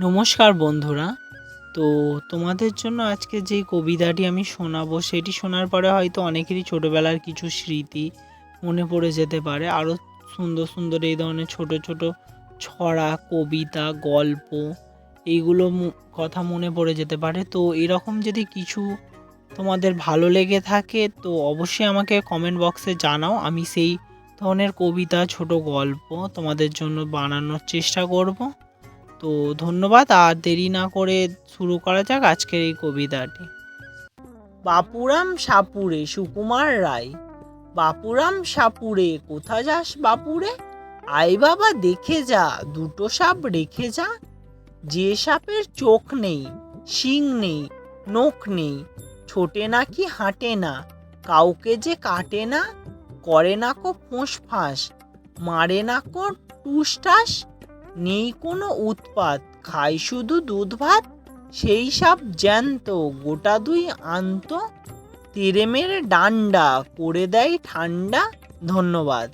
নমস্কার বন্ধুরা। তো তোমাদের জন্য আজকে যে কবিতাটি আমি শোনাবো, সেটি শোনার পরে হয়তো অনেকেরই ছোটোবেলার কিছু স্মৃতি মনে পড়ে যেতে পারে। আরও সুন্দর সুন্দর এই ধরনের ছোট ছোট ছড়া, কবিতা, গল্প এইগুলো কথা মনে পড়ে যেতে পারে। তো এরকম যদি কিছু তোমাদের ভালো লেগে থাকে, তো অবশ্যই আমাকে কমেন্ট বক্সে জানাও। আমি সেই ধরনের কবিতা, ছোট গল্প তোমাদের জন্য বানানোর চেষ্টা করব। তো ধন্যবাদ, আর দেরি না করে শুরু করা যাক আজকের এই কবিতাটি। বাপুরাম সাপুরে সুকুমার রায়, বাপুরাম সাপুরে কোথা যাস বাপুরে? আই বাবা দেখে যা, দুটো সাপ রেখে যা। যে সাপের চোখ নেই, শিং নেই, নখ নেই, ছোটে না কি হাঁটে না, কাউকে যে কাটে না, করে না কো ফোঁস ফাঁস, মারে না কো টুসটাস নেই কোনো উৎপাত। খাই শুধু দুধ ভাত, সেই সব জ্যান্ত, গোটা দুই আনত। তেরেমের ডান্ডা, করে দেয় ঠান্ডা, ধন্যবাদ।